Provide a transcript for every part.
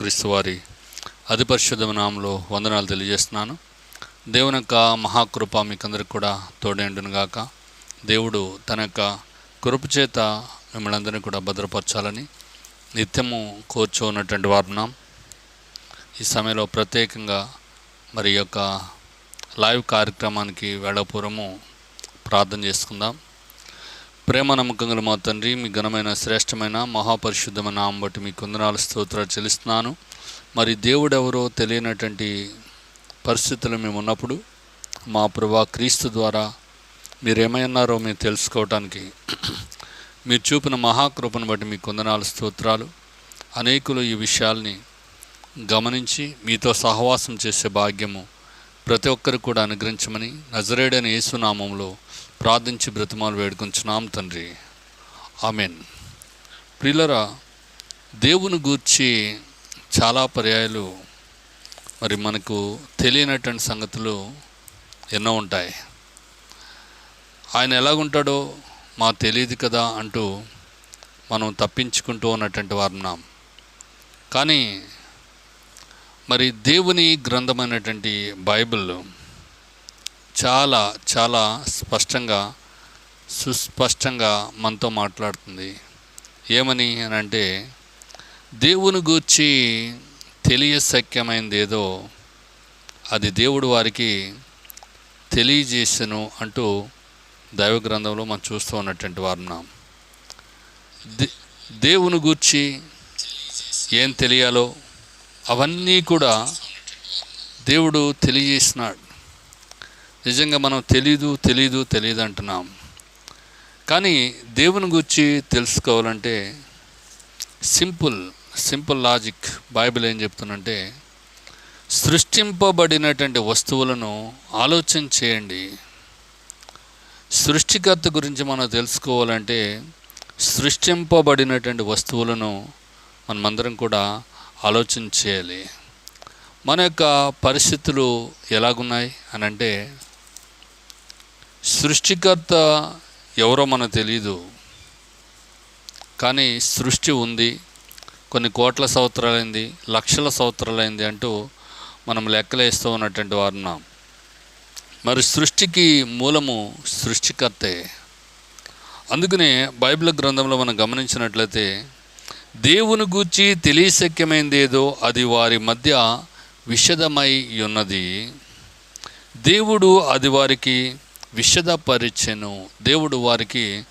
క్రీస్తు వారి అతి నామంలో వందనాలు తెలియజేస్తున్నాను. దేవుని యొక్క మహాకృప మీకందరికి కూడా తోడేండును గాక. దేవుడు తన యొక్క కృప చేత మిమ్మల్ని అందరినీ కూడా భద్రపరచాలని నిత్యము కోర్చో ఉన్నటువంటి వారున్నాం. ఈ సమయంలో ప్రత్యేకంగా మరి యొక్క లైవ్ కార్యక్రమానికి వెళ్ళపూర్వము ప్రార్థన చేసుకుందాం. ప్రేమ నమ్మకంగా మా తండ్రి మీ ఘనమైన శ్రేష్టమైన మహాపరిశుద్ధమైన నామం బట్టి మీ కుందనాల స్తోత్రాలు చెల్లిస్తున్నాను. మరి దేవుడు ఎవరో తెలియనటువంటి పరిస్థితులు మేము ఉన్నప్పుడు మా ప్రభా క్రీస్తు ద్వారా మీరేమన్నారో మేము తెలుసుకోవటానికి మీరు చూపిన మహాకృపను బట్టి మీ కొందనాలు స్తోత్రాలు అనేకులు ఈ విషయాల్ని గమనించి మీతో సహవాసం చేసే భాగ్యము ప్రతి ఒక్కరికి కూడా అనుగ్రహించమని నజరేడైన యేసునామంలో ప్రార్థించి బ్రతిమాలు వేడుకుంటున్నాం తండ్రి. ఆమెన్. ప్రియులరా దేవుని గూర్చి చాలా పర్యాయాలు మరి మనకు తెలియనటువంటి సంగతులు ఎన్నో ఉంటాయి. ఆయన ఎలాగుంటాడో మాకు తెలియదు కదా అంటూ మనం తప్పించుకుంటూ ఉన్నటువంటి వారున్నాం కానీ మరి దేవుని గ్రంథమైనటువంటి బైబిల్ చాలా చాలా స్పష్టంగా సుస్పష్టంగా మనతో మాట్లాడుతుంది. ఏమని అని అంటే దేవుని గూర్చి తెలియశక్యమైనది ఏదో అది దేవుడు వారికి తెలియజేసను అంటూ దైవ గ్రంథంలో మనం చూస్తూ ఉన్నటువంటి వారున్నాం దే దేవుని గూర్చి ఏం తెలియాలో అవన్నీ కూడా దేవుడు తెలియజేసినాడు. నిజంగా మనం తెలీదు తెలీదు తెలియదు అంటున్నాం. కానీ దేవుని గురించి తెలుసుకోవాలంటే సింపుల్ సింపుల్ లాజిక్ బైబిల్ ఏం చెప్తుందంటే సృష్టింపబడినటువంటి వస్తువులను ఆలోచన చేయండి. సృష్టికర్త గురించి మనం తెలుసుకోవాలంటే సృష్టింపబడినటువంటి వస్తువులను మనమందరం కూడా ఆలోచన చేయాలి. మన యొక్క పరిస్థితులు ఎలాగున్నాయి అని అంటే సృష్టికర్త ఎవరో మనకు తెలియదు కానీ సృష్టి ఉంది. కొన్ని కోట్ల సంవత్సరాలైంది లక్షల సంవత్సరాలైంది అంటూ మనం లెక్కలేస్తూ ఉన్నటువంటి వారున్నాం మరి సృష్టికి మూలము సృష్టికర్తే. అందుకనే బైబిల్ గ్రంథంలో మనం గమనించినట్లయితే దేవుని గూర్చి తెలియశక్యమైంది ఏదో అది వారి మధ్య విషదమై ఉన్నది. దేవుడు అది వారికి విషదపరిచెను. దేవుడు వారికి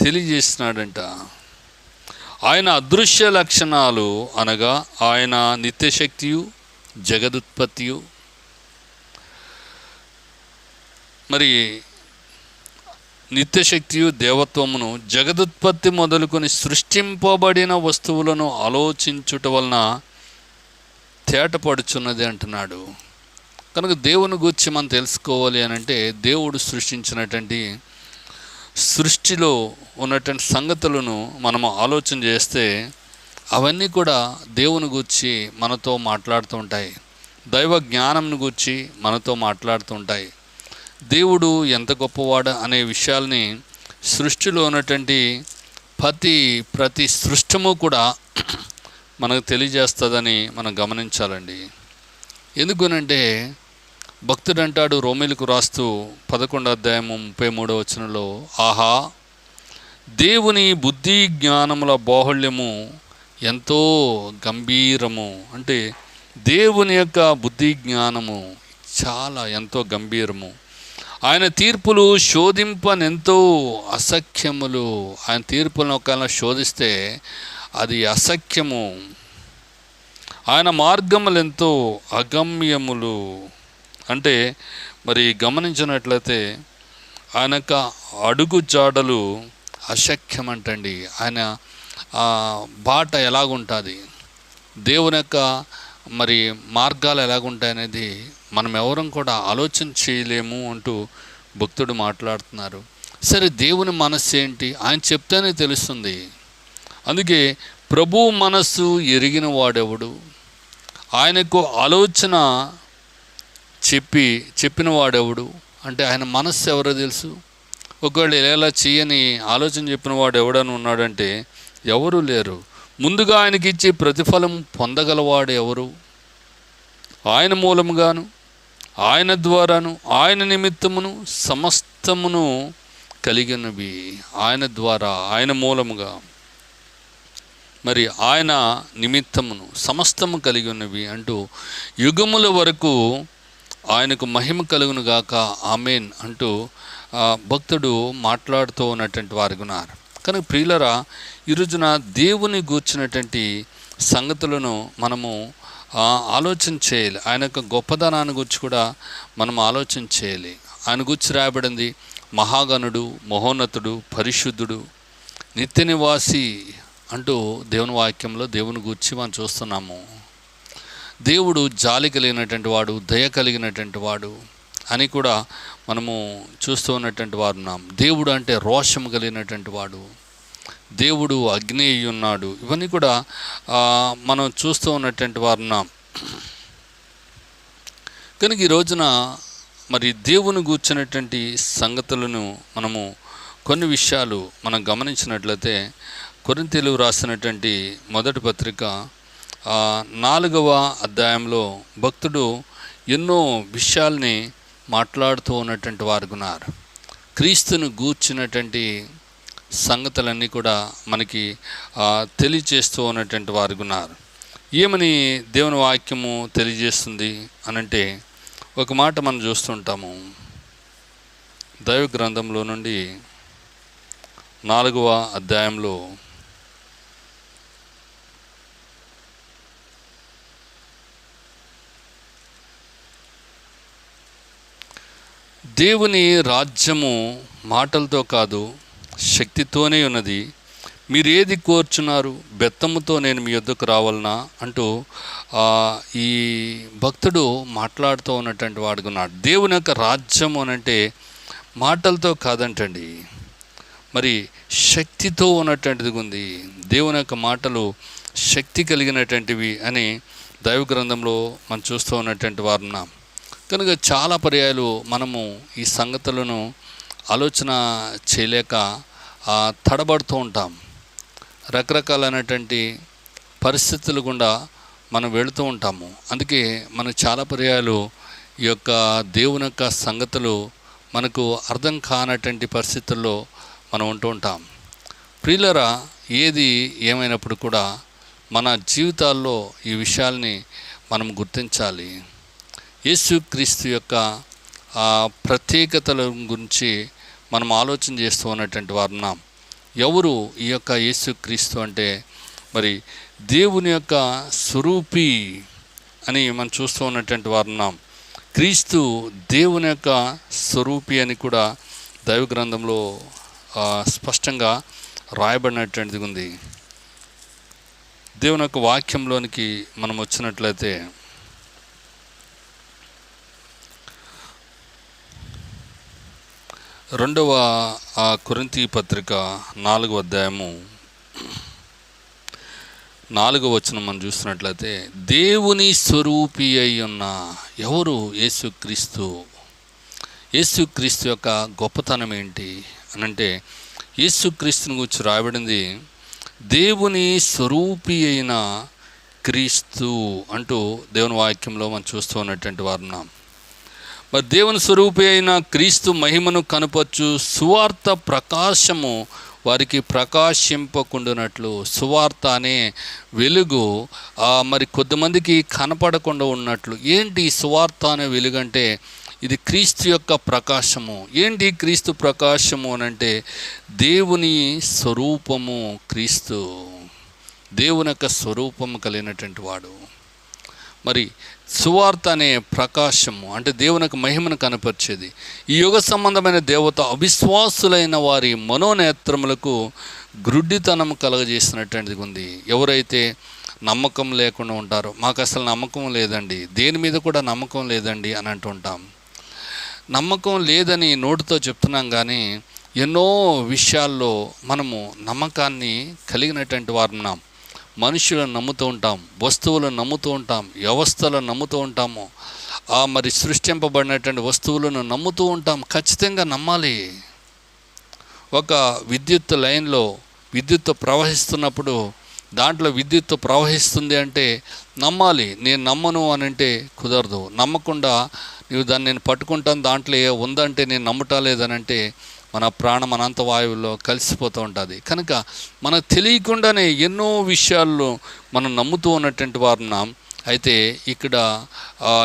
తెలియజేసినాడంట. ఆయన అదృశ్య లక్షణాలు అనగా ఆయన నిత్యశక్తియు జగదుత్పత్తియు. మరి నిత్యశక్తియు దేవత్వమును జగదుత్పత్తి మొదలుకొని సృష్టింపబడిన వస్తువులను ఆలోచించుట వలన తేటపడుచున్నది అంటున్నాడు. కనుక దేవుని గురించి మనం తెలుసుకోవాలి అని అంటే దేవుడు సృష్టించినటువంటి సృష్టిలో ఉన్నటువంటి సంగతులను మనము ఆలోచన చేస్తే అవన్నీ కూడా దేవుని గూర్చి మనతో మాట్లాడుతూ ఉంటాయి. దైవ జ్ఞానంను గూర్చి మనతో మాట్లాడుతూ ఉంటాయి. దేవుడు ఎంత గొప్పవాడు అనే విషయాల్ని సృష్టిలో ఉన్నటువంటి ప్రతి ప్రతి సృష్టము కూడా మనకు తెలియజేస్తుందని మనం గమనించాలండి. ఎందుకనంటే భక్తుడు అంటాడు రోమిలకు రాస్తూ పదకొండు అధ్యాయము ముప్పై మూడో వచనంలో ఆహా దేవుని బుద్ధి జ్ఞానముల బాహుళ్యము ఎంతో గంభీరము. అంటే దేవుని యొక్క బుద్ధి జ్ఞానము చాలా ఎంతో గంభీరము. ఆయన తీర్పులు శోధింపనెంతో అసఖ్యములు. ఆయన తీర్పులను ఒకవేళ శోధిస్తే అది అసఖ్యము. ఆయన మార్గములెంతో అగమ్యములు. అంటే మరి గమనించినట్లయితే ఆయన యొక్క అడుగు జాడలు అసఖ్యమంటండి ఆయన ఆ బాట ఎలాగుంటుంది? దేవుని యొక్క మరి మార్గాలు ఎలాగుంటాయి అనేది మనం ఎవరం కూడా ఆలోచన చేయలేము అంటూ భక్తుడు మాట్లాడుతున్నారు. సరే దేవుని మనస్సు ఏంటి? ఆయన చెప్తేనే తెలుస్తుంది. అందుకే ప్రభు మనస్సు ఎరిగిన వాడెవడు? ఆయనకు ఆలోచన చెప్పి చెప్పిన వాడెవడు అంటే ఆయన మనస్సు ఎవరో తెలుసు. ఒకవేళ ఎలా చేయని ఆలోచన చెప్పిన వాడు ఎవడని ఉన్నాడంటే ఎవరు లేరు. ముందుగా ఆయనకి ఇచ్చే ప్రతిఫలం పొందగలవాడు ఎవరు ఆయన మూలముగాను ఆయన ద్వారాను ఆయన నిమిత్తమును సమస్తమును కలిగినవి ఆయన ద్వారా ఆయన మూలముగా. మరి ఆయన నిమిత్తమును సమస్తము కలిగి ఉన్నవి అంటూ యుగముల వరకు ఆయనకు మహిమ కలుగును గాక. ఆమెన్ అంటూ భక్తుడు మాట్లాడుతూ ఉన్నటువంటి వారు ఉన్నారు కనుక ప్రియులరా ఈరోజున దేవుని గూర్చినటువంటి సంగతులను మనము ఆలోచన చేయాలి. ఆయన యొక్క గొప్పదనాన్ని గురించి కూడా మనం ఆలోచన చేయాలి. ఆయన గురించి రాయబడింది మహాగణుడు మహోన్నతుడు పరిశుద్ధుడు నిత్య నివాసి అంటూ దేవుని వాక్యంలో దేవుని గూర్చి మనం చూస్తున్నాము. దేవుడు జాలి కలిగినటువంటి వాడు దయ కలిగినటువంటి వాడు అని కూడా మనము చూస్తూ ఉన్నటువంటి వారు ఉన్నాం. దేవుడు అంటే రోషం కలిగినటువంటి వాడు. దేవుడు అగ్ని అయి ఉన్నాడు. ఇవన్నీ కూడా మనం చూస్తూ ఉన్నటువంటి వారు ఉన్నాం. కనుక ఈ రోజున మరి దేవుని గూర్చినటువంటి సంగతులను మనము కొన్ని విషయాలు మనం గమనించినట్లయితే కొరింతీలు రాసినటువంటి మొదటి పత్రిక నాలుగవ అధ్యాయంలో భక్తుడు ఎన్నో విషయాల్ని మాట్లాడుతూ ఉన్నటువంటి వారు ఉన్నారు. క్రీస్తును గూర్చినటువంటి సంగతులన్నీ కూడా మనకి తెలియజేస్తూ తెలియచేస్తూ ఉన్నటువంటి వారు ఉన్నారు. ఏమని దేవుని వాక్యము తెలియజేస్తుంది అనంటే ఒక మాట మనం చూస్తుంటాము దైవ గ్రంథంలో నుండి నాలుగవ అధ్యాయంలో దేవుని రాజ్యము మాటలతో కాదు శక్తితోనే ఉన్నది. మీరు ఏది కోర్చున్నారు బెత్తముతో నేను మీ యొద్దకు రావాలనా? అంటూ ఈ భక్తుడు మాట్లాడుతూ ఉన్నటువంటి వాడుకున్నాడు దేవుని యొక్క రాజ్యం అనంటే మాటలతో కాదంటండి. మరి శక్తితో ఉన్నటువంటిది ఉంది. దేవుని యొక్క మాటలు శక్తి కలిగినటువంటివి అని దైవ గ్రంథంలో మనం చూస్తూ ఉన్నటువంటి వారున్నాం. కనుక చాలా పర్యాయాలు మనము ఈ సంగతులను ఆలోచన చేయలేక తడబడుతూ ఉంటాం. రకరకాలైనటువంటి పరిస్థితులు గుండా మనం వెళుతూ ఉంటాము. అందుకే మనం చాలా పర్యాయాలు ఈ యొక్క దేవుని యొక్క సంగతులు మనకు అర్థం కానటువంటి పరిస్థితుల్లో మనం ఉంటూ ఉంటాం. ప్రియులరా ఏది ఏమైనప్పుడు కూడా మన జీవితాల్లో ఈ విషయాల్ని మనం గుర్తించాలి. యేసుక్రీస్తు యొక్క ఆ ప్రత్యేకతల గురించి మనం ఆలోచన చేస్తూ ఉన్నటువంటి వారు ఉన్నాం ఎవరు ఈ యొక్క యేసుక్రీస్తు అంటే? మరి దేవుని యొక్క స్వరూపి అని మనం చూస్తూ ఉన్నటువంటి వారు ఉన్నాం క్రీస్తు దేవుని యొక్క స్వరూపి అని కూడా దైవ గ్రంథంలో స్పష్టంగా రాయబడినటువంటిది ఉంది. దేవుని యొక్క వాక్యంలోనికి మనం వచ్చినట్లయితే రెండవ ఆ కురింతి పత్రిక నాలుగవ అధ్యాయము. నాలుగవ వచనం మనం చూస్తున్నట్లయితే దేవుని స్వరూపి అయి ఉన్న ఎవరు యేసుక్రీస్తు యేసుక్రీస్తు యొక్క గొప్పతనం ఏంటి? అని అంటే యేసుక్రీస్తుని గురించి రాయబడింది దేవుని స్వరూపి అయిన క్రీస్తు అంటూ దేవుని వాక్యంలో మనం చూస్తూ ఉన్నటువంటి వారు ఉన్నాం. మరి దేవుని స్వరూపి అయిన క్రీస్తు మహిమను కనపచ్చు సువార్త ప్రకాశము వారికి ప్రకాశింపకుండానట్లు. సువార్త అనే వెలుగు మరి కొద్దిమందికి కనపడకుండా ఉన్నట్లు. ఏంటి ఈ సువార్త అనే వెలుగు అంటే ఇది క్రీస్తు యొక్క ప్రకాశము. ఏంటి క్రీస్తు ప్రకాశము అని అంటే దేవుని స్వరూపము క్రీస్తు. దేవుని యొక్క స్వరూపము కలిగినటువంటి వాడు. మరి సువార్త అనే ప్రకాశము అంటే దేవునికి మహిమను కనపరిచేది. ఈ యుగ సంబంధమైన దేవత అవిశ్వాసులైన వారి మనోనేత్రములకు గ్రుడ్డితనం కలగజేసినటువంటిది ఉంది. ఎవరైతే నమ్మకం లేకుండా ఉంటారో మాకు అసలు నమ్మకం లేదండి. దేని మీద కూడా నమ్మకం లేదండి అని అంటుంటాం నమ్మకం లేదని నోటితో చెప్తున్నాం కానీ ఎన్నో విషయాల్లో మనము నమ్మకాన్ని కలిగినటువంటి వారు ఉన్నాం మనుషులను నమ్ముతూ ఉంటాం వస్తువులను నమ్ముతూ ఉంటాం వ్యవస్థలను నమ్ముతూ ఉంటాము. ఆ మరి సృష్టింపబడినటువంటి వస్తువులను నమ్ముతూ ఉంటాం. ఖచ్చితంగా నమ్మాలి. ఒక విద్యుత్ లైన్లో విద్యుత్ ప్రవహిస్తున్నప్పుడు దాంట్లో విద్యుత్ ప్రవహిస్తుంది అంటే నమ్మాలి. నేను నమ్మను అని అంటే కుదరదు. నమ్మకుండా నువ్వు దాన్ని నేను పట్టుకుంటాను దాంట్లో ఏ ఉందంటే నేను నమ్మటం లేదనంటే మన ప్రాణం అనంత వాయువుల్లో కలిసిపోతూ ఉంటుంది. కనుక మనకు తెలియకుండానే ఎన్నో విషయాల్లో మనం నమ్ముతూ ఉన్నటువంటి వారున్నాం అయితే ఇక్కడ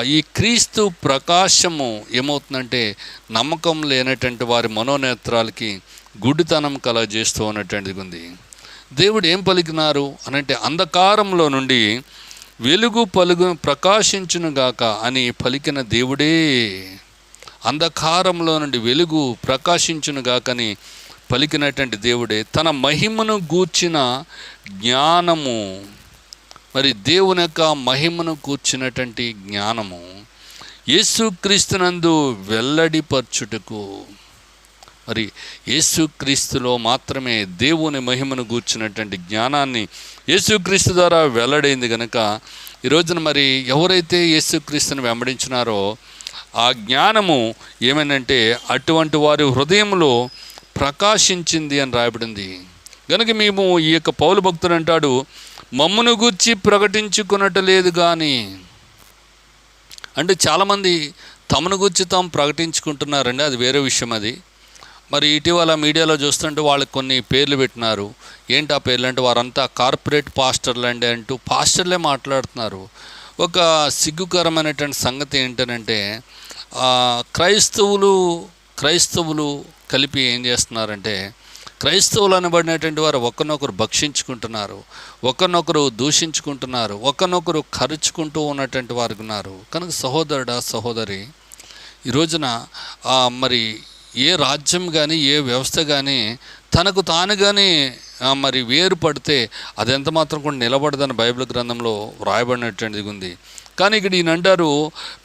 ఈ క్రీస్తు ప్రకాశము ఏమవుతుందంటే నమ్మకం లేనటువంటి వారి మనోనేత్రాలకి గుడ్డితనం కలగజేస్తూ ఉన్నటువంటిది ఉంది. దేవుడు ఏం పలికినారు అనంటే అంధకారంలో నుండి వెలుగు పలుగు ప్రకాశించునుగాక అని పలికిన దేవుడే. అంధకారంలో నుండి వెలుగు ప్రకాశించునుగాకని పలికినటువంటి దేవుడే తన మహిమను గూర్చిన జ్ఞానము. మరి దేవుని యొక్క మహిమను కూర్చున్నటువంటి జ్ఞానము యేసుక్రీస్తునందు వెల్లడిపరచుటకు. మరి యేసుక్రీస్తులో మాత్రమే దేవుని మహిమను గూర్చినటువంటి జ్ఞానాన్ని యేసుక్రీస్తు ద్వారా వెల్లడైంది కనుక ఈ రోజున మరి ఎవరైతే యేసుక్రీస్తుని వెంబడించినారో ఆ జ్ఞానము ఏమనంటే అటువంటి వారి హృదయంలో ప్రకాశించింది అని రాయబడింది. కనుక మేము ఈ యొక్క పౌలు భక్తుడు అంటాడు మమ్మును గూర్చి ప్రకటించుకున్నట్టు కానీ అంటే చాలామంది తమను గురించి తాము ప్రకటించుకుంటున్నారండి అది వేరే విషయం అది. మరి ఇటీవల మీడియాలో చూస్తుంటే వాళ్ళకి కొన్ని పేర్లు పెట్టినారు. ఏంటి ఆ పేర్లు అంటే వారంతా కార్పొరేట్ పాస్టర్లు అండి అంటూ పాస్టర్లే మాట్లాడుతున్నారు. ఒక సిగ్గుకరమైనటువంటి సంగతి ఏంటనంటే క్రైస్తవులు క్రైస్తవులు కలిపి ఏం చేస్తున్నారంటే క్రైస్తవులు అనబడినటువంటి వారు ఒకరినొకరు భక్షించుకుంటున్నారు ఒకరినొకరు దూషించుకుంటున్నారు ఒకరినొకరు ఖర్చుకుంటూ ఉన్నటువంటి వారు ఉన్నారు. కనుక సహోదరుడా సహోదరి ఈ రోజున మరి ఏ రాజ్యం కానీ ఏ వ్యవస్థ కానీ తనకు తానుగానే మరి వేరు పడితే అది ఎంత మాత్రం కూడా నిలబడదని బైబిల్ గ్రంథంలో వ్రాయబడినటువంటిది ఉంది. కానీ ఇక్కడ ఈయన అంటారు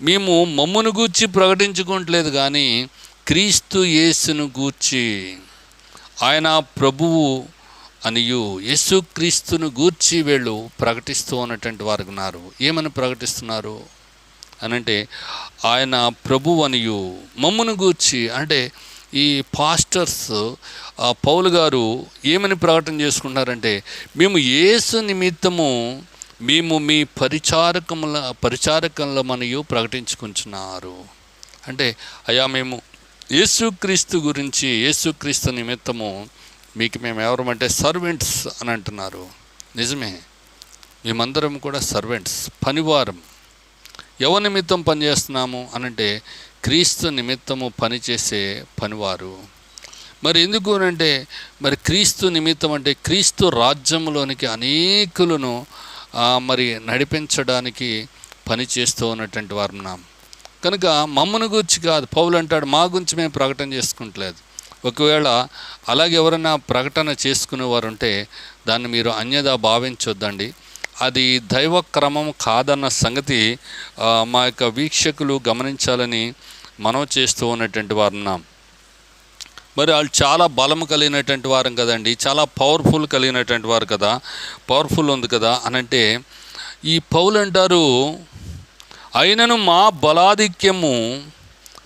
మేము మమ్మును గూర్చి ప్రకటించుకోవట్లేదు కానీ క్రీస్తు యేసును గూర్చి ఆయన ప్రభువు అనియు యేసుక్రీస్తును గూర్చి వీళ్ళు ప్రకటిస్తూ ఉన్నటువంటి వారు ఉన్నారు. ఏమని ప్రకటిస్తున్నారు? అనంటే ఆయన ప్రభు అనియు మమ్మును గూర్చి అంటే ఈ పాస్టర్స్ ఆ పౌలు గారు ఏమని ప్రకటన చేసుకుంటున్నారంటే మేము యేసు నిమిత్తము మేము మీ పరిచారకముల పరిచారకములమనియు ప్రకటించుకుంటున్నారు. అంటే అయ్యా మేము యేసుక్రీస్తు గురించి యేసుక్రీస్తు నిమిత్తము మీకు మేము ఎవరమంటే సర్వెంట్స్ అని అంటున్నారు. నిజమే. మేమందరం కూడా సర్వెంట్స్ పనివారం. ఎవరి నిమిత్తం పనిచేస్తున్నాము అనంటే క్రీస్తు నిమిత్తము పనిచేసే పనివారు. మరి ఎందుకు అంటే మరి క్రీస్తు నిమిత్తం అంటే క్రీస్తు రాజ్యంలోనికి అనేకులను మరి నడిపించడానికి పని చేస్తూ ఉన్నటువంటి వారు ఉన్నాం. కనుక మమ్మను గురించి కాదు పౌలు అంటాడు మా గురించి మేము ప్రకటన చేసుకుంటలేదు. ఒకవేళ అలాగే ఎవరైనా ప్రకటన చేసుకునేవారు ఉంటే దాన్ని మీరు అన్యదా భావించొద్దండి. అది దైవ క్రమం కాదన్న సంగతి మా యొక్క వీక్షకులు గమనించాలని మనం చేస్తూ ఉన్నటువంటి వారు ఉన్నాం. మరి వాళ్ళు చాలా బలం కలిగినటువంటి వారం కదండి చాలా పవర్ఫుల్ కలిగినటువంటి వారు కదా పవర్ఫుల్ ఉంది కదా అని అంటే ఈ పౌలు అంటారు అయినను మా బలాధిక్యము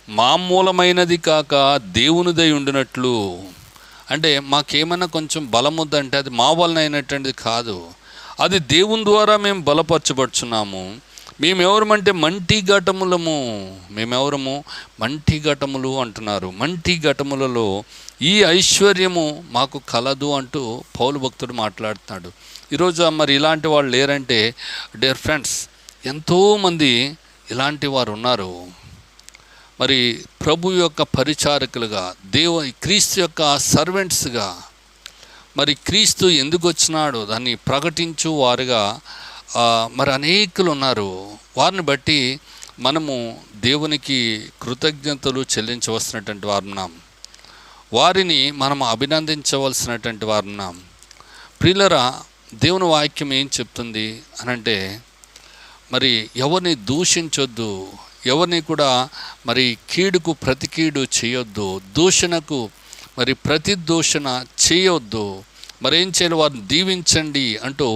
మా మూలమైనది కాక దేవునిదై ఉండినట్లు. అంటే మాకేమైనా కొంచెం బలం ఉందంటే అది మా వలన అయినటువంటిది కాదు. అది దేవుని ద్వారా మేము బలపరచబడుచున్నాము. మేమెవరమంటే మంటి ఘటములము. మేమెవరము? మంటి ఘటములు అంటున్నారు. మంటి ఘటములలో ఈ ఐశ్వర్యము మాకు కలదు అంటూ పౌలు భక్తుడు మాట్లాడుతున్నాడు. ఈరోజు మరి ఇలాంటి వాళ్ళు లేరంటే డియర్ ఫ్రెండ్స్ ఎంతోమంది ఇలాంటి వారు ఉన్నారు. మరి ప్రభు యొక్క పరిచారకులుగా దేవ క్రీస్తు యొక్క సర్వెంట్స్గా మరి క్రీస్తు ఎందుకు వచ్చినాడు? దాన్ని ప్రకటించు వారుగా మరి అనేకులు ఉన్నారు. వారిని బట్టి మనము దేవునికి కృతజ్ఞతలు చెల్లించవలసినటువంటి వారున్నాం వారిని మనం అభినందించవలసినటువంటి వారున్నాం ప్రియులరా దేవుని వాక్యం ఏం చెప్తుంది అనంటే మరి ఎవరిని దూషించొద్దు ఎవరిని కూడా మరి కీడుకు ప్రతి కీడు చేయొద్దు దూషణకు మరి ప్రతి దూషణ చేయొద్దు. మరి ఏం చేయాలి? వారిని దీవించండి అంటూ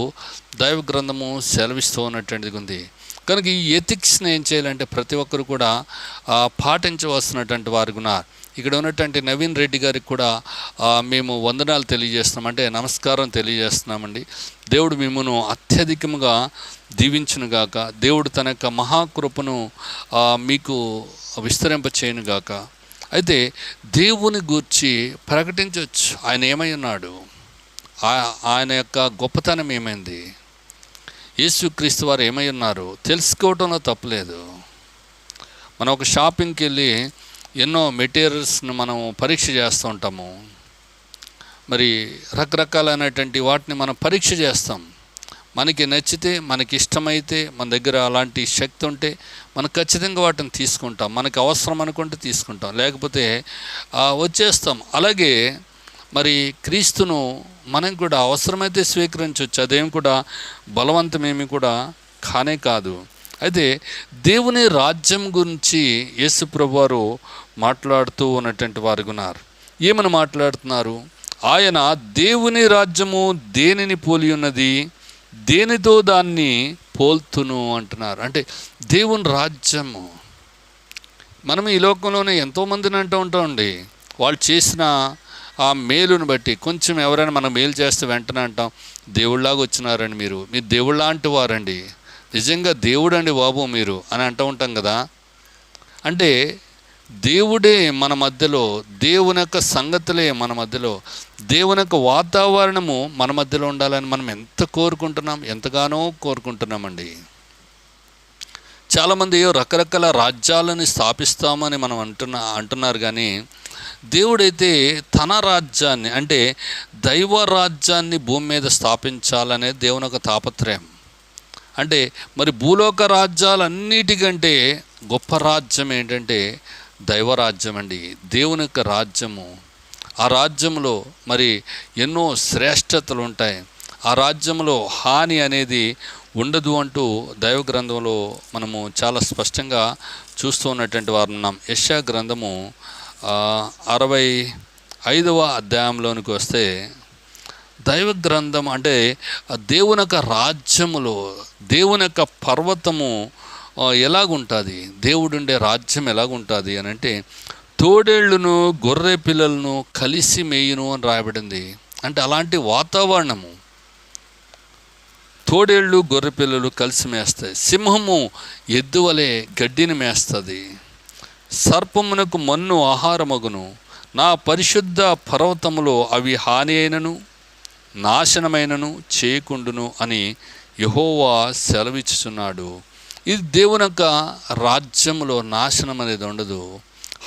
దైవ గ్రంథము సెలవిస్తూ ఉన్నటువంటిది ఉంది. కనుక ఈ ఎథిక్స్ని ఏం చేయాలంటే ప్రతి ఒక్కరు కూడా పాటించవలసినటువంటి వారు ఉన్నారు. ఇక్కడ ఉన్నటువంటి నవీన్ రెడ్డి గారికి కూడా మేము వందనాలు తెలియజేస్తున్నాం. అంటే నమస్కారం తెలియజేస్తున్నామండి. దేవుడు మిమ్మను అత్యధికంగా దీవించునుగాక దేవుడు తన యొక్క మహాకృపను మీకు విస్తరింపచేయునుగాక అయితే దేవుని గూర్చి ప్రకటించవచ్చు. ఆయన ఏమై ఉన్నాడు? ఆయన యొక్క గొప్పతనం ఏమైంది? యేసుక్రీస్తు వారు ఏమై ఉన్నారు? తెలుసుకోవటంలో తప్పలేదు. మనం ఒక షాపింగ్కి వెళ్ళి ఎన్నో మెటీరియల్స్ను మనం పరీక్ష చేస్తూ ఉంటాము. మరి రకరకాలైనటువంటి వాటిని మనం పరీక్ష చేస్తాం. మనకి నచ్చితే మనకి ఇష్టమైతే మన దగ్గర అలాంటి శక్తి ఉంటే మనం ఖచ్చితంగా వాటిని తీసుకుంటాం. మనకి అవసరం అనుకుంటే తీసుకుంటాం. లేకపోతే వచ్చేస్తాం. అలాగే మరి క్రీస్తును మనం కూడా అవసరమైతే స్వీకరించవచ్చు. అదేం కూడా బలవంతమేమి కూడా కానే కాదు. అయితే దేవుని రాజ్యం గురించి యేసు ప్రభువారు మాట్లాడుతూ ఉన్నటువంటి వారు ఉన్నారు ఏమని మాట్లాడుతున్నారు? ఆయన దేవుని రాజ్యము దేనిని పోలి ఉన్నది? దేనితో దాన్ని పోల్తును అంటున్నారు. అంటే దేవుని రాజ్యము. మనం ఈ లోకంలోనే ఎంతోమందిని అంటూ ఉంటామండి. వాళ్ళు చేసిన ఆ మేలుని బట్టి కొంచెం ఎవరైనా మనం మేలు చేస్తే వెంటనే అంటాం దేవుళ్ళలాగా వచ్చినారండి మీరు. మీరు దేవుళ్ళలాంటి వారండి. నిజంగా దేవుడు అండి బాబు మీరు అని అంటూ ఉంటాం కదా. అంటే దేవుడే మన మధ్యలో దేవుని యొక్క సంగతులే మన మధ్యలో. దేవుని యొక్క వాతావరణము మన మధ్యలో ఉండాలని మనం ఎంత కోరుకుంటున్నాం ఎంతగానో కోరుకుంటున్నామండి. చాలామంది రకరకాల రాజ్యాలను స్థాపిస్తామని మనం అంటున్నా అంటున్నారు కానీ దేవుడైతే తన రాజ్యాన్ని అంటే దైవ రాజ్యాన్ని భూమి మీద స్థాపించాలనే దేవుని యొక్క తాపత్రయం. అంటే మరి భూలోక రాజ్యాలన్నిటికంటే గొప్ప రాజ్యం ఏంటంటే దైవరాజ్యం అండి దేవుని యొక్క రాజ్యము ఆ రాజ్యంలో మరి ఎన్నో శ్రేష్టతలు ఉంటాయి. ఆ రాజ్యంలో హాని అనేది ఉండదు అంటూ దైవ గ్రంథంలో మనము చాలా స్పష్టంగా చూస్తూ ఉన్నటువంటి వారు ఉన్నాం. యశా గ్రంథము అరవై ఐదవ అధ్యాయంలోనికి వస్తే దైవ గ్రంథం అంటే ఆ దేవుని యొక్క రాజ్యములో దేవుని యొక్క పర్వతము ఎలాగుంటుంది? దేవుడుండే రాజ్యం ఎలాగుంటుంది అని అంటే తోడేళ్ళను గొర్రె పిల్లలను కలిసి మేయును అని రాయబడింది. అంటే అలాంటి వాతావరణము. తోడేళ్ళు గొర్రె పిల్లలు కలిసి మేస్తాయి. సింహము ఎద్దు వలె గడ్డిని మేస్తుంది. సర్పమునకు మన్ను ఆహారమగును. నా పరిశుద్ధ పర్వతములో అవి హాని అయినను నాశనమైనను చేయకుండును అని యహోవా సెలవిచ్చుచున్నాడు. ఇది దేవుని యొక్క రాజ్యంలో నాశనం అనేది ఉండదు.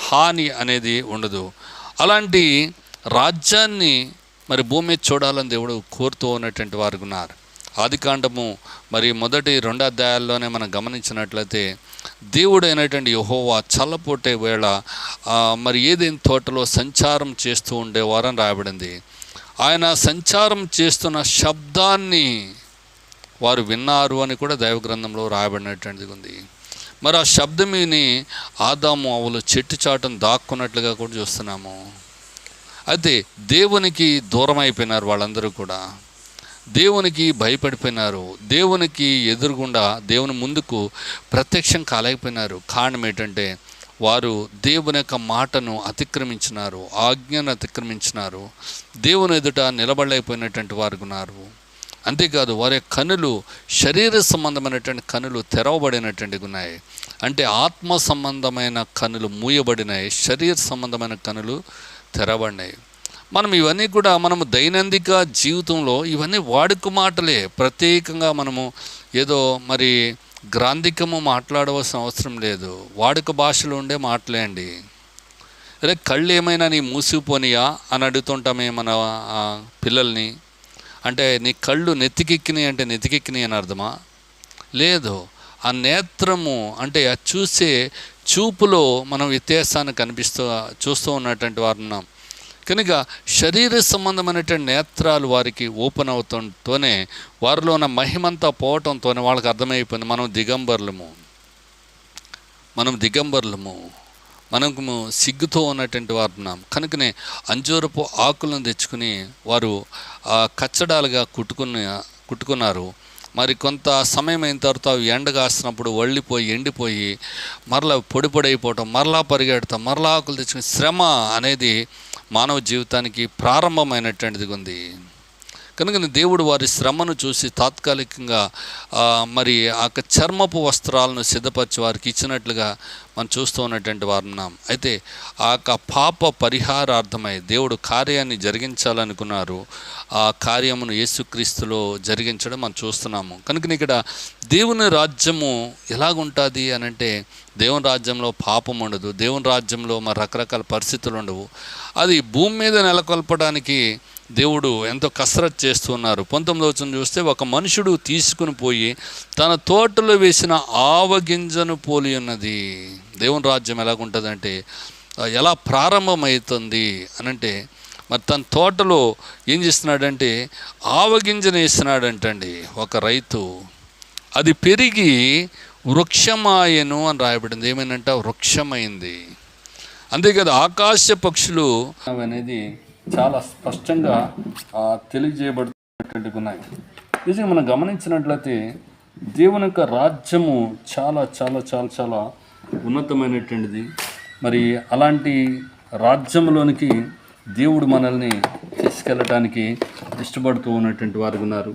హాని అనేది ఉండదు. అలాంటి రాజ్యాన్ని మరి భూమి మీద చూడాలని దేవుడు కోరుతూ ఉన్నటువంటి వారు ఉన్నారు. ఆదికాండము మరి మొదటి రెండు అధ్యాయాల్లోనే మనం గమనించినట్లయితే దేవుడు అయినటువంటి యహోవా చల్లపోటే వేళ మరి ఏదైనా తోటలో సంచారం చేస్తూ ఉండేవారని రాయబడింది. ఆయన సంచారం చేస్తున్న శబ్దాన్ని వారు విన్నారు అని కూడా దైవ గ్రంథంలో రాయబడినటువంటిది ఉంది. మరి ఆ శబ్దం విని ఆదాము అవులు చెట్టు చాటును దాక్కున్నట్లుగా కూడా చూస్తున్నాము. అయితే దేవునికి దూరం అయిపోయినారు వాళ్ళందరూ కూడా. దేవునికి భయపడిపోయినారు. దేవునికి ఎదురుగుండా దేవుని ముందుకు ప్రత్యక్షం కాలేకపోయినారు. కారణం ఏంటంటే వారు దేవుని యొక్క మాటను అతిక్రమించినారు ఆజ్ఞను అతిక్రమించినారు. దేవుని ఎదుట నిలబడలేకపోయినటువంటి వారు ఉన్నారు. అంతేకాదు వారి కనులు శరీర సంబంధమైనటువంటి కనులు తెరవబడినటువంటి ఉన్నాయి. అంటే ఆత్మ సంబంధమైన కనులు మూయబడినాయి శరీర సంబంధమైన కనులు తెరబడినాయి మనం ఇవన్నీ కూడా మనము దైనందిక జీవితంలో ఇవన్నీ వాడుక మాటలే. ప్రత్యేకంగా మనము ఏదో మరి గ్రాంధికము మాట్లాడవలసిన అవసరం లేదు. వాడుక భాషలో ఉండే మాట్లాడండి అరే కళ్ళు ఏమైనా నీ మూసిపోనియా అని అడుగుతుంటామే మన పిల్లల్ని. అంటే నీ కళ్ళు నెత్తికెక్కినాయి అంటే నెత్తికెక్కినాయి అని అర్థమా? లేదు. ఆ నేత్రము అంటే ఆ చూసే చూపులో మనం వ్యత్యాసాన్ని కనిపిస్తూ చూస్తూ ఉన్నటువంటి వారు ఉన్నాం. కనుక శరీర సంబంధమైనటువంటి నేత్రాలు వారికి ఓపెన్ అవుతుంటూనే వారిలో ఉన్న మహిమంతా పోవటంతోనే వాళ్ళకి అర్థమైపోయింది. మనం దిగంబర్లము. మనం దిగంబర్లము. మనము సిగ్గుతో ఉన్నటువంటి వారు ఉన్నాం. కనుకనే అంజూరపు ఆకులను తెచ్చుకుని వారు ఆ, కచ్చడాలుగా కుట్టుకుని కుట్టుకున్నారు. మరి కొంత సమయం అయిన తర్వాత అవి ఎండ కాస్తున్నప్పుడు వళ్ళిపోయి ఎండిపోయి మరలా పొడి పొడి అయిపోవటం మరలా పరిగెడతాం మరలా ఆకులు తెచ్చుకుని శ్రమ అనేది మానవ జీవితానికి ప్రారంభమైనటువంటిది ఉంది. కనుక దేవుడు వారి శ్రమను చూసి తాత్కాలికంగా మరి ఆ చర్మపు వస్త్రాలను సిద్ధపరిచి వారికి ఇచ్చినట్లుగా మనం చూస్తూ ఉన్నటువంటి వారు ఉన్నాం అయితే ఆ యొక్క పాప పరిహారార్థమై దేవుడు కార్యాన్ని జరిగించాలనుకున్నారు. ఆ కార్యమును యేసుక్రీస్తులో జరిగించడం మనం చూస్తున్నాము. కనుక ఇక్కడ దేవుని రాజ్యము ఎలాగుంటుంది అని అంటే దేవుని రాజ్యంలో పాపం ఉండదు. దేవుని రాజ్యంలో మరి రకరకాల పరిస్థితులు ఉండవు. అది భూమి మీద నెలకొల్పడానికి దేవుడు ఎంతో కసరత్ చేస్తున్నారు. పంతొమ్మిది వచ్చిన చూస్తే ఒక మనుషుడు తీసుకుని పోయి తన తోటలో వేసిన ఆవగింజను పోలి ఉన్నది. దేవుని రాజ్యం ఎలాగుంటుందంటే ఎలా ప్రారంభమవుతుంది అనంటే మరి తన తోటలో ఏం చేస్తున్నాడంటే ఆవగింజను వేస్తున్నాడంటండి ఒక రైతు. అది పెరిగి వృక్షమాయను అని రాయబడింది. ఏమైందంటే? వృక్షమైంది. అంతేకాదు ఆకాశ పక్షులు అనేది చాలా స్పష్టంగా తెలియజేయబడుతున్నటువంటి ఉన్నాయి నిజంగా మనం గమనించినట్లయితే దేవుని యొక్క రాజ్యము చాలా చాలా చాలా చాలా ఉన్నతమైనటువంటిది. మరి అలాంటి రాజ్యంలోనికి దేవుడు మనల్ని తీసుకెళ్ళటానికి ఇష్టపడుతూ ఉన్నటువంటి వారు ఉన్నారు.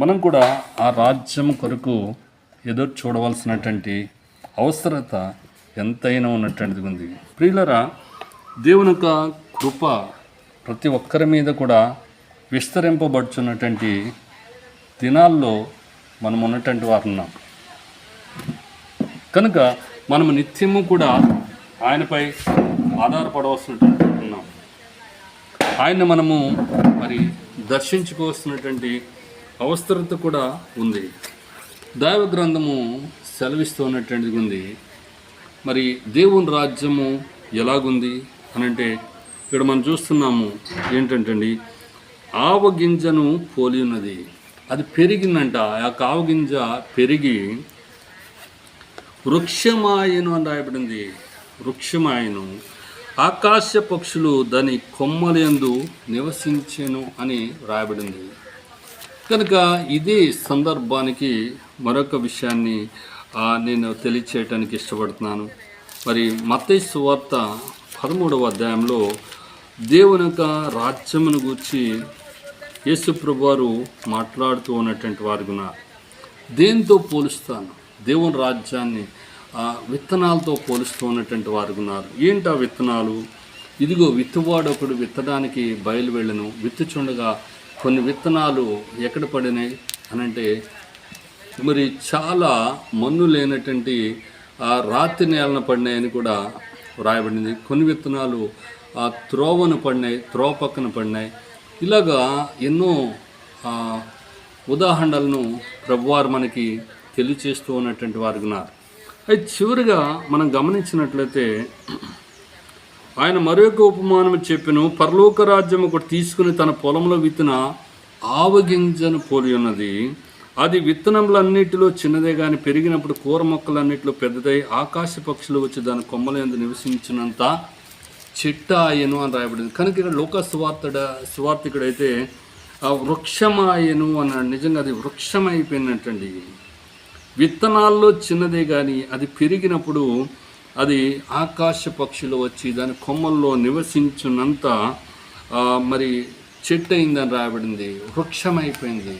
మనం కూడా ఆ రాజ్యం కొరకు ఎదురు చూడవలసినటువంటి అవసరత ఎంతైనా ఉన్నటువంటిది ఉంది. ప్రియులరా దేవుని యొక్క కృప ప్రతి ఒక్కరి మీద కూడా విస్తరింపబడుచున్నటువంటి దినాల్లో మనం ఉన్నటువంటి వారు ఉన్నాం కనుక మనం నిత్యము కూడా ఆయనపై ఆధారపడవలసినటువంటి ఉన్నాం. ఆయన్ని మనము మరి దర్శించుకోవాల్సినటువంటి అవసరత కూడా ఉంది. దైవ గ్రంథము సెలవిస్తున్నటువంటిది ఉంది. మరి దేవుని రాజ్యము ఎలాగుంది అని అంటే ఇక్కడ మనం చూస్తున్నాము ఏంటంటండి ఆవగింజను పోలి ఉన్నది. అది పెరిగిందంట. ఆ యొక్క ఆవగింజ పెరిగి వృక్షమాయను అని రాయబడింది. వృక్షమాయను. ఆకాశ పక్షులు దాని కొమ్మలందు నివసించెను అని రాయబడింది. కనుక ఇదే సందర్భానికి మరొక విషయాన్ని నేను తెలియచేయటానికి ఇష్టపడుతున్నాను. మరి మతేశ్వార్త సువార్త పదమూడవ అధ్యాయంలో దేవుని యొక్క రాజ్యమును గూర్చి యేసుప్రభు వారు మాట్లాడుతూ ఉన్నటువంటి వారు ఉన్నారు దేంతో పోలుస్తాను? దేవుని రాజ్యాన్ని ఆ, విత్తనాలతో పోలుస్తూ ఉన్నటువంటి వారు ఉన్నారు ఏంటి ఆ విత్తనాలు? ఇదిగో విత్తువాడు ఒకడు విత్తడానికి బయలు వెళ్ళను విత్తుచుండగా కొన్ని విత్తనాలు ఎక్కడ పడినాయి అనంటే మరి చాలా మన్ను లేనటువంటి ఆ రాతి నేలన పడినాయని కూడా వ్రాయబడింది. కొన్ని విత్తనాలు త్రోవను పడినాయి త్రోవ పక్కన పడినాయి. ఇలాగా ఎన్నో ఉదాహరణలను ప్రభువారు మనకి తెలియచేస్తూ ఉన్నటువంటి వారు ఉన్నారు. అయితే చివరిగా మనం గమనించినట్లయితే ఆయన మరొక ఉపమానం చెప్పిన పరలోక రాజ్యం ఒకటి తీసుకుని తన పొలంలో విత్తిన ఆవగింజను పోలి ఉన్నది. అది విత్తనములన్నిటిలో చిన్నదే కానీ పెరిగినప్పుడు కూర మొక్కలన్నిటిలో పెద్దదై ఆకాశ పక్షులు వచ్చి దాని కొమ్మలందు నివసించినంత చిట్ట అని రాయబడింది. కనుక ఇక్కడ లోక సువార్తడ సువార్థికుడైతే ఆ వృక్షమాయను అన్నాడు. నిజంగా అది వృక్షమైపోయినట్టండి. విత్తనాల్లో చిన్నదే కానీ అది పెరిగినప్పుడు అది ఆకాశ పక్షులు వచ్చి దాని కొమ్మల్లో నివసించినంత మరి చెట్టు అయిందని రాయబడింది. వృక్షమైపోయింది.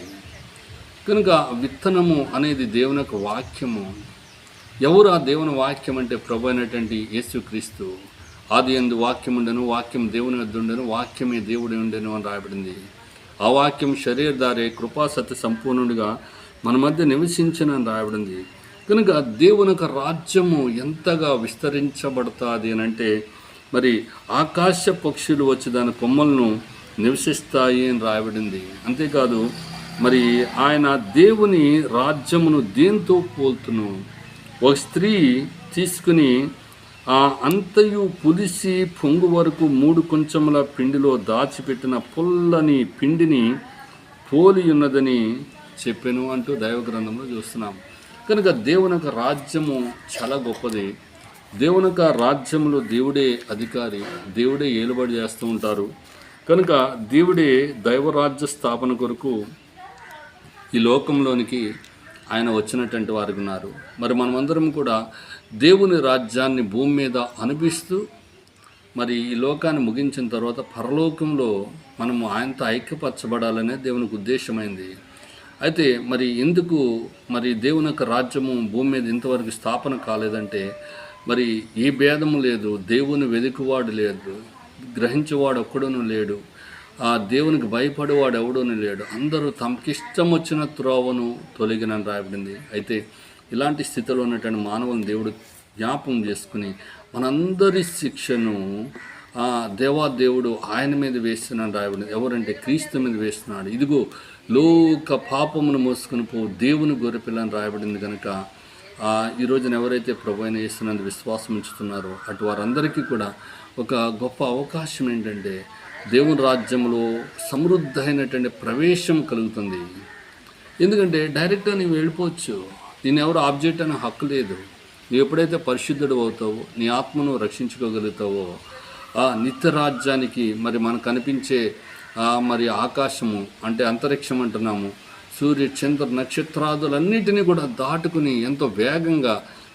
కనుక విత్తనము అనేది దేవుని యొక్క వాక్యము. ఎవరు ఆ దేవుని వాక్యం అంటే ప్రభు అయినటువంటి యేసుక్రీస్తు? ఆది ఎందు వాక్యం ఉండను వాక్యం దేవుని వద్ద ఉండను వాక్యమే దేవుడి ఉండెను అని రాయబడింది. ఆ వాక్యం శరీరధారే కృపాసత్య సంపూర్ణుడిగా మన మధ్య నివసించనని రాయబడింది. కనుక దేవుని యొక్క రాజ్యము ఎంతగా విస్తరించబడుతుంది అని అంటే మరి ఆకాశ పక్షులు వచ్చి దాని కొమ్మలను నివసిస్తాయి అని రాయబడింది. అంతేకాదు మరి ఆయన దేవుని రాజ్యమును దేంతో పోల్తును? ఒక స్త్రీ తీసుకుని ఆ అంతయు పులిసి పొంగు వరకు మూడు కొంచెముల పిండిలో దాచిపెట్టిన పుల్లని పిండిని పోలి ఉన్నదని చెప్పాను అంటూ దైవ గ్రంథంలో చూస్తున్నాం. కనుక దేవుని యొక్క రాజ్యము చాలా గొప్పది. దేవుని యొక్క రాజ్యంలో దేవుడే అధికారి దేవుడే ఏలుబడి చేస్తూ ఉంటారు. కనుక దేవుడే దైవరాజ్య స్థాపన కొరకు ఈ లోకంలోనికి ఆయన వచ్చినటువంటి వారు ఉన్నారు. మరి మనమందరం కూడా దేవుని రాజ్యాన్ని భూమి మీద అనిపిస్తూ మరి ఈ లోకాన్ని ముగించిన తర్వాత పరలోకంలో మనము ఆయనతో ఐక్యపరచబడాలనే దేవునికి ఉద్దేశమైంది. అయితే మరి ఎందుకు మరి దేవుని యొక్క రాజ్యము భూమి మీద ఇంతవరకు స్థాపన కాలేదంటే మరి ఏ భేదము లేదు దేవుని వెదుకువాడు లేదు గ్రహించేవాడు ఒక్కడును లేడు ఆ దేవునికి భయపడేవాడు ఎవడూను లేడు. అందరూ తమకిష్టం వచ్చిన త్రోవను తొలగినని రాయబడింది. అయితే ఇలాంటి స్థితిలో ఉన్నటువంటి మానవుని దేవుడు జ్ఞాపం చేసుకుని మనందరి శిక్షను దేవాదేవుడు ఆయన మీద వేస్తున్నాడు రాయబడి ఎవరంటే క్రీస్తు మీద వేస్తున్నాడు. ఇదిగో లోక పాపమును మోసుకుని పో దేవుని గొర్రెపిల్లని రాయబడింది కనుక ఈ రోజున ఎవరైతే ప్రభు అయిన యేసునందు విశ్వాసం ఉంచుతున్నారో అటు వారందరికీ కూడా ఒక గొప్ప అవకాశం ఏంటంటే దేవుని రాజ్యంలో సమృద్ధమైనటువంటి ప్రవేశం కలుగుతుంది. ఎందుకంటే డైరెక్ట్గా నీవు వెళ్ళిపోవచ్చు. నేను ఎవరు ఆబ్జెక్ట్ అనే హక్కు లేదు. నువ్వు ఎప్పుడైతే పరిశుద్ధుడు అవుతావో నీ ఆత్మను రక్షించుకోగలుగుతావో ఆ నిత్య రాజ్యానికి మరి మనకు కనిపించే మరి ఆకాశము అంటే అంతరిక్షం అంటున్నాము సూర్య చంద్ర నక్షత్రాదులన్నిటినీ కూడా దాటుకుని ఎంతో వేగంగా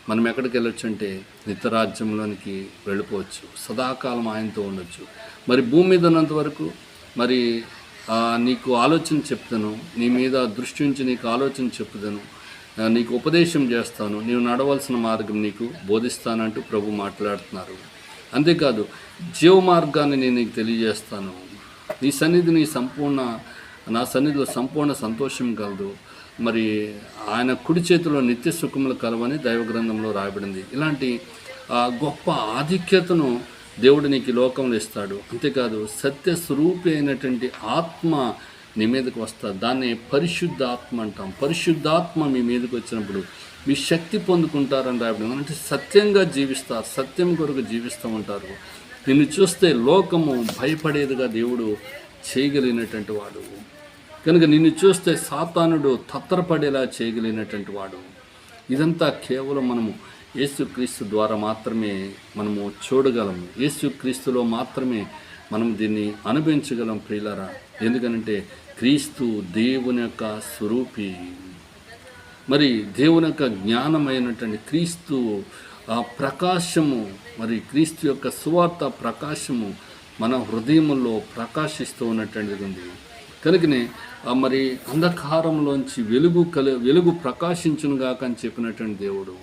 మనం ఎక్కడికి వెళ్ళొచ్చు అంటే నిత్యరాజ్యంలోనికి వెళ్ళిపోవచ్చు. సదాకాలం ఆయనతో ఉండొచ్చు. మరి భూమి మీద ఉన్నంత వరకు మరి నీకు ఆలోచన చెప్తాను నీ మీద దృష్టి ఉంచి నీకు ఆలోచన చెప్తాను. నీకు ఉపదేశం చేస్తాను. నీవు నడవలసిన మార్గం నీకు బోధిస్తానంటూ ప్రభు మాట్లాడుతున్నారు. అంతేకాదు జీవ మార్గాన్ని నేను నీకు తెలియజేస్తాను. నీ సన్నిధి నీ సంపూర్ణ నా సన్నిధిలో సంపూర్ణ సంతోషం కలదు. మరి ఆయన కుడి చేతిలో నిత్య సుఖములు కలవని దైవ గ్రంథంలో రాయబడింది. ఇలాంటి గొప్ప ఆధిక్యతను దేవుడు నీకు లోకంలో ఇస్తాడు. అంతేకాదు సత్య స్వరూపి అయినటువంటి ఆత్మ నీ మీదకి వస్తుంది దాన్ని పరిశుద్ధాత్మ అంటాం. పరిశుద్ధాత్మ మీ మీదకి వచ్చినప్పుడు మీ శక్తి పొందుకుంటారని రాయబడింది. అంటే సత్యంగా జీవిస్తారు సత్యం కొరకు జీవిస్తూ ఉంటారు నిన్ను చూస్తే లోకము భయపడేదిగా దేవుడు చేయగలిగినటువంటి వాడు. కనుక నిన్ను చూస్తే సాతానుడు తత్తరపడేలా చేయగలిగినటువంటి వాడు. ఇదంతా కేవలం మనము యేసుక్రీస్తు ద్వారా మాత్రమే మనము చూడగలము. యేసుక్రీస్తులో మాత్రమే మనం దీన్ని అనుభవించగలం ప్రియులరా. ఎందుకనంటే క్రీస్తు దేవుని యొక్క స్వరూపి. మరి దేవుని యొక్క జ్ఞానమైనటువంటి క్రీస్తు ఆ ప్రకాశము మరి క్రీస్తు యొక్క సువార్త ప్రకాశము మన హృదయంలో ప్రకాశిస్తూ ఉన్నటువంటిది ఉంది. కనుకనే మరి అంధకారంలోంచి వెలుగు కలి వెలుగు ప్రకాశించునుగాక అని చెప్పినటువంటి దేవుడు.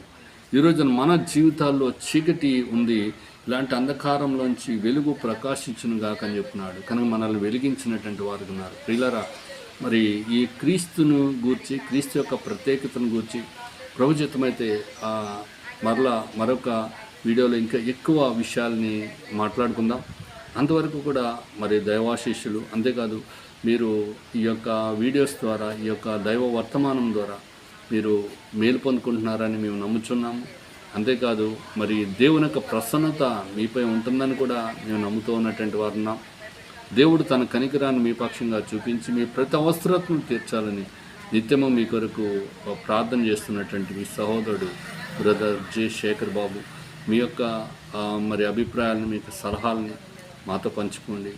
ఈరోజు మన జీవితాల్లో చీకటి ఉంది. ఇలాంటి అంధకారంలోంచి వెలుగు ప్రకాశించునుగాక అని చెప్పినాడు కనుక మనల్ని వెలిగించినటువంటి వారు ఉన్నారు. ప్రియులరా మరి ఈ క్రీస్తును గూర్చి క్రీస్తు యొక్క ప్రత్యేకతను గూర్చి ప్రభుచితమైతే మరలా మరొక వీడియోలో ఇంకా ఎక్కువ విషయాల్ని మాట్లాడుకుందాం. అంతవరకు కూడా మరి దైవాశీస్సులు అంతేకాదు మీరు ఈ యొక్క వీడియోస్ ద్వారా ఈ యొక్క దైవ వర్తమానం ద్వారా మీరు మేలు పొందుకుంటున్నారని మేము నమ్ముచున్నాము. అంతేకాదు మరి దేవుని యొక్క ప్రసన్నత మీపై ఉంటుందని కూడా మేము నమ్ముతూ ఉన్నటువంటి వారు ఉన్నాం. దేవుడు తన కనికరాన్ని మీ పక్షంగా చూపించి మీ ప్రతి అవసరతను తీర్చాలని నిత్యము మీ కొరకు ప్రార్థన చేస్తున్నటువంటి మీ సహోదరుడు బ్రదర్ జే శేఖర్ బాబు. మీ యొక్క మరి అభిప్రాయాలను మీ యొక్క సలహాలని మాతో పంచుకోండి.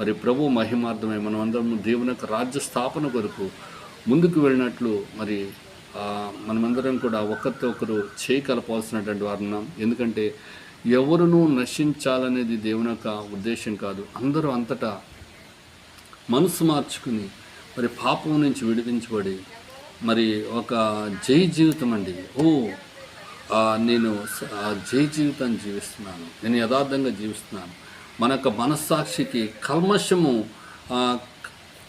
మరి ప్రభు మహిమార్థమై మనమందరము అందరం దేవుని యొక్క రాజ్య స్థాపన కొరకు ముందుకు వెళ్ళినట్లు మరి మనమందరం కూడా ఒకరితో ఒకరు చేయి కలపాల్సినటువంటి వారు ఉన్నాం. ఎందుకంటే ఎవరునూ నశించాలనేది దేవుని యొక్క ఉద్దేశం కాదు. అందరూ అంతటా మనసు మార్చుకుని మరి పాపం నుంచి విడిపించబడి మరి ఒక జై జీవితం అండి. ఓ నేను జై జీవితాన్ని జీవిస్తున్నాను. నేను యథార్థంగా జీవిస్తున్నాను. మన యొక్క మనస్సాక్షికి కల్మషము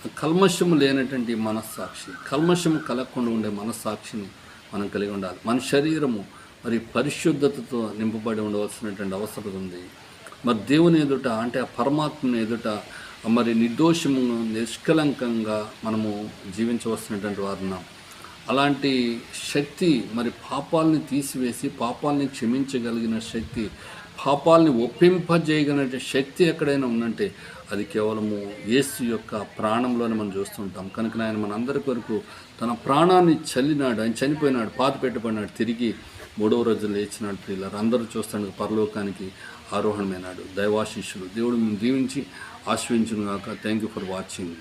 కల్మషము లేనటువంటి మనస్సాక్షి కల్మషము కలగకుండా ఉండే మనస్సాక్షిని మనం కలిగి ఉండాలి. మన శరీరము మరి పరిశుద్ధతతో నింపబడి ఉండవలసినటువంటి అవసరం ఉంది. మరి దేవుని ఎదుట అంటే ఆ పరమాత్మని ఎదుట మరి నిర్దోషము నిష్కలంకంగా మనము జీవించవలసినటువంటి వారున్నాం అలాంటి శక్తి మరి పాపాలని తీసివేసి పాపాలని క్షమించగలిగిన శక్తి పాపాలని ఒప్పింపజేయగలిగిన శక్తి ఎక్కడైనా ఉందంటే అది కేవలము యేసు యొక్క ప్రాణంలోనే మనం చూస్తుంటాం. కనుక ఆయన మనందరి కొరకు తన ప్రాణాన్ని చల్లినాడు ఆయన చనిపోయినాడు పాత పెట్టబడినాడు తిరిగి మూడవ రోజు లేచినాడు పిల్లలు అందరూ చూస్తాడు పరలోకానికి ఆరోహణమైనాడు దైవాశిష్యులు దేవుడు మేము దీవించి ఆశ్రయించును కాక థ్యాంక్ యూ ఫర్ వాచింగ్